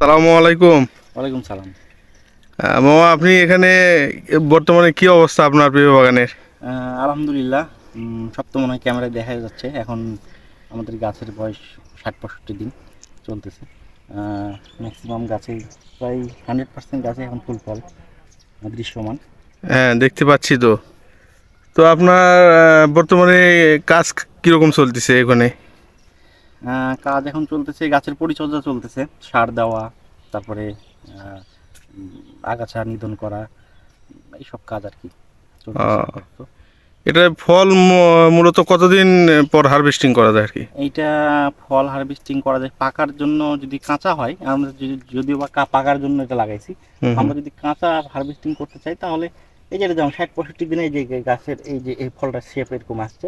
সালামু আলাইকুম। ওয়ালাইকুম সালাম। মামা আপনি এখানে বর্তমানে কি অবস্থা আপনার পেঁপে বাগানের? আলহামদুলিল্লাহ সব তো মনে হয় ক্যামেরায় দেখা যাচ্ছে। এখন আমাদের গাছের বয়স ষাট পঁয়ষট্টি দিন চলতেছে। ম্যাক্সিমাম গাছে প্রায় হান্ড্রেড পার্সেন্ট গাছে এখন ফুল ফল দৃশ্যমান। হ্যাঁ দেখতে পাচ্ছি তো। তো আপনার বর্তমানে কাজ কীরকম চলতেছে এখানে? কাজ এখন চলতেছে গাছের পরিচর্যা চলতেছে সার দেওয়া তারপরে আগাছা নিধন করা এইসব কাজ আর কি। এটা ফল মূলত কতদিন পর হারভেস্টিং করা যায় আর কি এইটা ফল হারভেস্টিং করা যায় পাকার জন্য যদি কাঁচা হয় আমরা যদি- যদিও বা পাকার জন্য এটা লাগাইছি আমরা যদি কাঁচা হারভেস্টিং করতে চাই তাহলে এই যেটা যেমন ষাট পঁয়ষট্টি দিনে এই যে গাছের এই যে এই ফলটা শেপ এরকম আসছে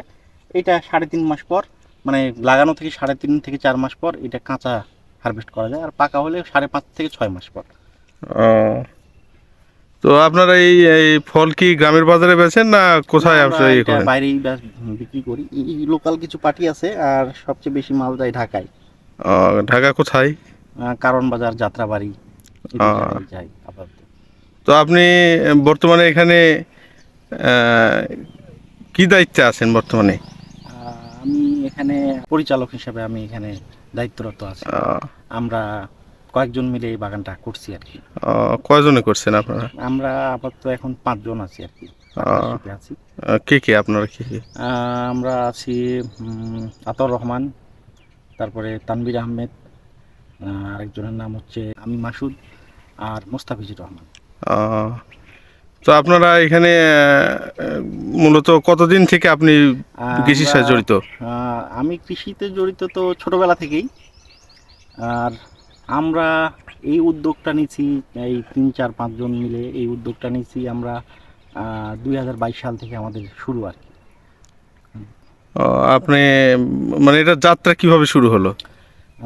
এটা সাড়ে তিন মাস পর মানে লাগানো থেকে সাড়ে তিন থেকে চার মাস পর এটা কাঁচা হারভেস্ট করা যায় আর পাকা হলে সাড়ে পাঁচ থেকে ছয় মাস পর। তো আপনারা এই এই ফল কি গ্রামের বাজারে বেচেন না কোথায় ইয়ে এটা করেন? বাইরেই বিক্রি করি। এই লোকাল কিছু পার্টি আছে আর সবচেয়ে বেশি মাল যায় ঢাকায়। ঢাকা কোথায়? কারণ বাজার যাত্রাবাড়ি এই যাই আপাতত। তো আপনি বর্তমানে এখানে কি দায়িত্বে আছেন বর্তমানে? এখানে পরিচালক হিসেবে আমি এখানে দায়িত্বরত আছি। আমরা কয়েকজন মিলে এই বাগানটা করছি আর কি। কয়জনে করছেন আপনারা? আমরা আপাতত এখন পাঁচজন আছি আর কি আছি। কে কে আপনারা কে কে? আমরা আছি আতর রহমান তারপরে তানবির আহমেদ আহ, আরেকজনের নাম হচ্ছে আমি মাসুদ আর মোস্তাফিজুর রহমান। তো আপনারা এখানে মূলত কতদিন থেকে আপনি কৃষির সাথে জড়িত? আমি কৃষিতে জড়িত তো ছোটবেলা থেকেই। আর আমরা এই উদ্যোগটা নিয়েছি এই তিন চার পাঁচজন মিলে এই উদ্যোগটা নিয়েছি আমরা দুই হাজার বাইশ সাল থেকে আমাদের শুরু আর কি। আপনি মানে এটা যাত্রা কীভাবে শুরু হলো?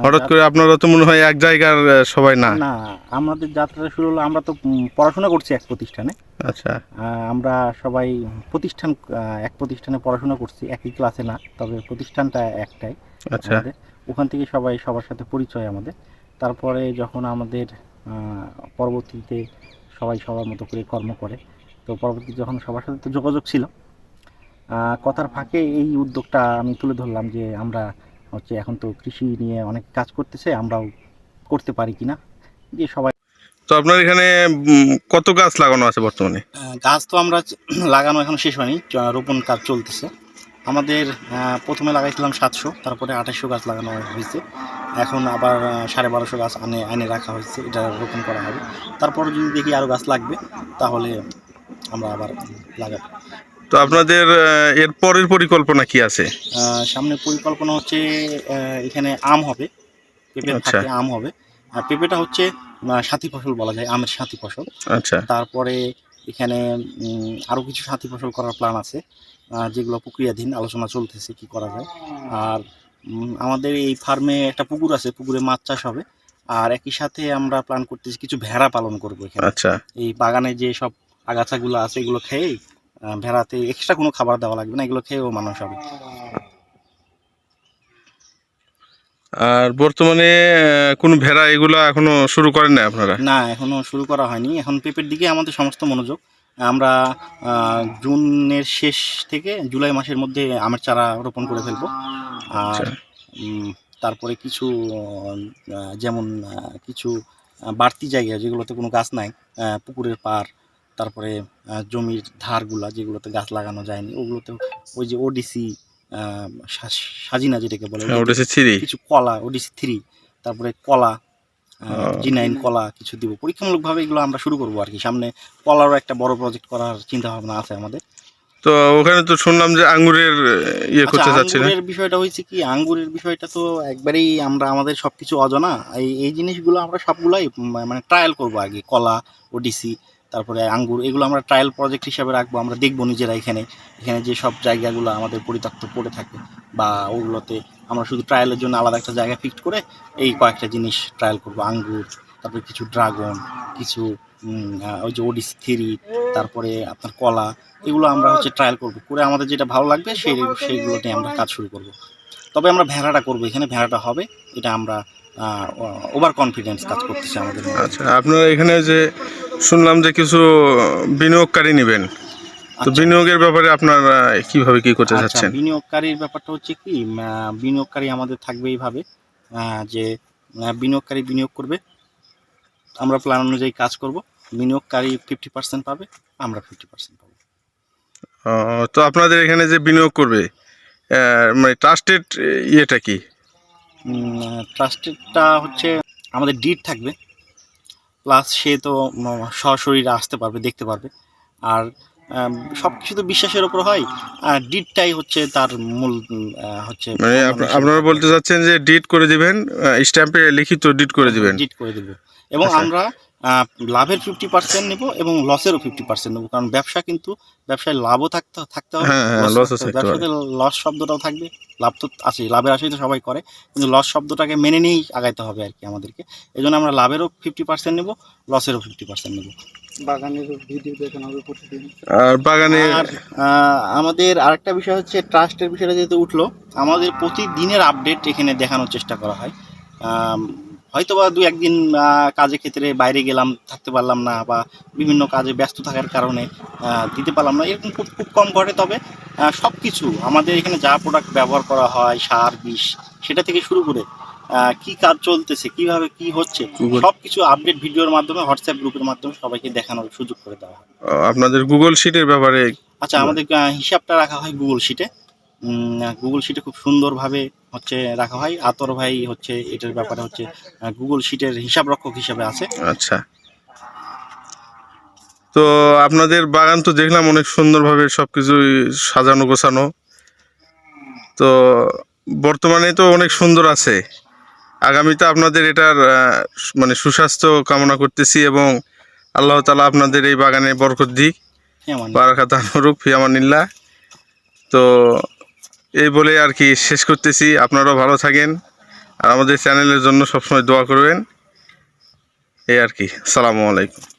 হঠাৎ করে আপনারা তো মনে হয় এক জায়গার সবাই না? না আমাদের যাত্রা শুরু হলো আমরা তো পড়াশোনা করছি এক প্রতিষ্ঠানে। আচ্ছা। আমরা সবাই প্রতিষ্ঠান এক প্রতিষ্ঠানে পড়াশোনা করছি একই ক্লাসে না তবে প্রতিষ্ঠানটা একটাই আচ্ছা। ওখান থেকে সবাই সবার সাথে পরিচয় আমাদের। তারপরে যখন আমাদের পরবর্তীতে সবাই সবার মতো করে কর্ম করে তো পরবর্তী যখন সবার সাথে তো যোগাযোগ ছিল কথার ফাঁকে এই উদ্যোগটা আমি তুলে ধরলাম যে আমরা হচ্ছে এখন তো কৃষি নিয়ে অনেক কাজ করতেছে আমরাও করতে পারি কিনা? যে সবাই তো আপনার এখানে কত গাছ লাগানো আছে বর্তমানে? গাছ তো আমরা লাগানো এখন শেষ হয়নি রোপণ কাজ চলতেছে। আমাদের প্রথমে লাগাইছিলাম সাতশো তারপরে আঠাশশো গাছ লাগানো হয়েছে। এখন আবার সাড়ে বারোশো গাছ আনে আনে রাখা হয়েছে এটা রোপণ করা হবে। তারপরে যদি দেখি আরও গাছ লাগবে তাহলে আমরা আবার লাগাবো। তো আপনাদের এর পরের পরিকল্পনা কি আছে? সামনে পরিকল্পনা হচ্ছে এখানে আম হবে। পেঁপে আচ্ছা। থাকে আম হবে। আর পেঁপেটা হচ্ছে সাথী ফসল বলা যায় আমের সাথী ফসল। আচ্ছা। তারপরে এখানে উম, আরও কিছু সাথী ফসল করার প্ল্যান আছে। যেগুলো প্রক্রিয়াধীন আলোচনা চলতেছে কি করা যায়। আর আমাদের এই ফার্মে একটা পুকুর আছে পুকুরে মাছ চাষ হবে। আর একই সাথে আমরা প্ল্যান করতেছি কিছু ভেড়া পালন করব এখানে। আচ্ছা। এই বাগানে যে সব আগাছাগুলো আছে এগুলো খেয়েই ভেড়াতে এক্সট্রা কোনো খাবার দেওয়া লাগবে না এগুলো খেয়েও মানুষ হবে। আর বর্তমানে কোনো ভেড়া এগুলো এখনও শুরু করেন না আপনারা? না এখনও শুরু করা হয়নি। এখন পেঁপের দিকে আমাদের সমস্ত মনোযোগ। আমরা জুনের শেষ থেকে জুলাই মাসের মধ্যে আমের চারা রোপণ করে ফেলব। আর আচ্ছা। তারপরে কিছু যেমন কিছু বাড়তি জায়গা যেগুলোতে কোনো গাছ নাই পুকুরের পার তারপরে জমির ধারগুলা যেগুলোতে গাছ লাগানো যায়নি ওগুলোতে ওই যে ওডিসি সাজিনা যেটাকে বলে হ্যাঁ, কিছু কলা ওডিসি থ্রি তারপরে কলা। জি নাইন কলা কিছু দিব। পরীক্ষামূলকভাবে এগুলো আমরা শুরু করব আর কি। সামনে কলারও একটা বড় প্রজেক্ট করার চিন্তা ভাবনা আছে আমাদের। তো ওখানে তো শুনলাম যে আঙ্গুরের ইয়ে আচ্ছা, করতে চাচ্ছিলেন। আঙ্গুরের বিষয়টা হয়েছে কি? আঙ্গুরের বিষয়টা তো একবারেই আমরা আমাদের সবকিছু অজানা। এই এই জিনিসগুলো আমরা সবগুলাই মানে ট্রায়াল করব আগে কলা ওডিসি তারপরে আঙ্গুর, এগুলো আমরা ট্রায়াল প্রজেক্ট হিসাবে রাখব, আমরা দেখব নিজেরা এখানে। এখানে যে সব জায়গাগুলো আমাদের পরিত্যক্ত পড়ে থাকে বা ওগুলোতে আমরা শুধু ট্রায়ালের জন্য আলাদা একটা জায়গা ফিক্সড করে এই কয়েকটা জিনিস ট্রায়াল করব। আঙ্গুর, তারপরে কিছু ড্রাগন কিছু ওই যে ওডিসি থিরি তারপরে আপনার কলা, এগুলো আমরা হচ্ছে ট্রায়াল করব। করে আমাদের যেটা ভালো লাগবে সেই সেইগুলো নিয়ে আমরা কাজ শুরু করব। তবে আমরা ভেড়াটা করব, এখানে ভেড়াটা হবে, এটা আমরা ওভার কনফিডেন্স কাজ করতেছে আমাদের। আচ্ছা আপনারা এখানে যে শুনলাম যে কিছু বিনিয়োগকারী নেবেন। তো আচ্ছা। বিনিয়োগের ব্যাপারে আপনারা কীভাবে কি করতে আচ্ছা চাচ্ছেন? বিনিয়োগকারীর ব্যাপারটা হচ্ছে কি বিনিয়োগকারী আমাদের থাকবে এইভাবে যে বিনিয়োগকারী বিনিয়োগ করবে। আমরা প্ল্যান অনুযায়ী কাজ করব। বিনিয়োগকারী ফিফটি পার্সেন্ট পাবে আমরা ফিফটি পার্সেন্ট পাবো। তো আপনাদের এখানে যে বিনিয়োগ করবে মানে ট্রাস্টেড ইয়েটা কি? ট্রাস্টেডটা হচ্ছে আমাদের ডিড থাকবে। প্লাস সে তো সশরীরে আসতে পারবে দেখতে পারবে। আর সব কিছু তো বিশ্বাসের ওপর হয়। আর ডিটটাই হচ্ছে তার মূল হচ্ছে মানে আপনারা বলতে চাচ্ছেন যে ডিট করে দিবেন স্ট্যাম্পে লিখিত ডিট করে দিবেন। ডিট করে দেবো এবং আচ্ছা। আমরা লাভের ফিফটি পার্সেন্ট নেব এবং লসেরও ফিফটি পার্সেন্ট নেব। কারণ ব্যবসা কিন্তু ব্যবসায় লাভও থাকতে থাকতে হবে। হ্যাঁ, হ্যাঁ, ব্যবসাতে লস শব্দটাও থাকবে। লাভ তো আছে লাভের আশাই তো সবাই করে। কিন্তু লস শব্দটাকে মেনে নিয়েই আগাইতে হবে আর কি আমাদেরকে। এই জন্য আমরা লাভেরও ফিফটি পার্সেন্ট নেব লসেরও ফিফটি পার্সেন্ট নেব। বাগানের ভিডিও দেখানো হবে প্রতিদিন। আর বাগানে আর আমাদের আরেকটা বিষয় হচ্ছে ট্রাস্টের বিষয়টা যেহেতু উঠল আমাদের প্রতিদিনের আপডেট এখানে দেখানোর চেষ্টা করা হয়। হয়তো বা দু একদিন কাজের ক্ষেত্রে বাইরে গেলাম থাকতে পারলাম না বা বিভিন্ন কাজে ব্যস্ত থাকার কারণে দিতে পারলাম না। এরকম খুব খুব কম ঘটে তবে সব কিছু আমাদের এখানে যা প্রোডাক্ট ব্যবহার করা হয় সার বিষ সেটা থেকে শুরু করে কি কাজ চলতেছে কীভাবে কি হচ্ছে সব কিছু আপডেট ভিডিওর মাধ্যমে হোয়াটসঅ্যাপ গ্রুপের মাধ্যমে সবাইকে দেখানোর সুযোগ করে দেওয়া আপনাদের গুগল শিটের ব্যাপারে আচ্ছা আমাদের হিসাবটা রাখা হয় গুগল শিটে গুগল শিটে খুব সুন্দরভাবে হচ্ছে রাখা হয়। আতর ভাই হচ্ছে এটার ব্যাপারে হচ্ছে গুগল শিটের হিসাব রক্ষক হিসাবে আছে। আচ্ছা। তো আপনাদের বাগান তো দেখলাম অনেক সুন্দরভাবে সব কিছুই সাজানো গোছানো। তো বর্তমানে তো অনেক সুন্দর আছে। আগামীতে আপনাদের এটার মানে সুস্বাস্থ্য কামনা করতেছি এবং আল্লাহ তালা আপনাদের এই বাগানে বরকত দিক। হ্যাঁ বারাকাত আনুরূপ ফিয়ামানিল্লাহ তো এই বলে আর কি শেষ করতেছি। আপনারাও ভালো থাকেন আর আমাদের চ্যানেলের জন্য সবসময় দোয়া করবেন। এই আর কি। সালামু আলাইকুম।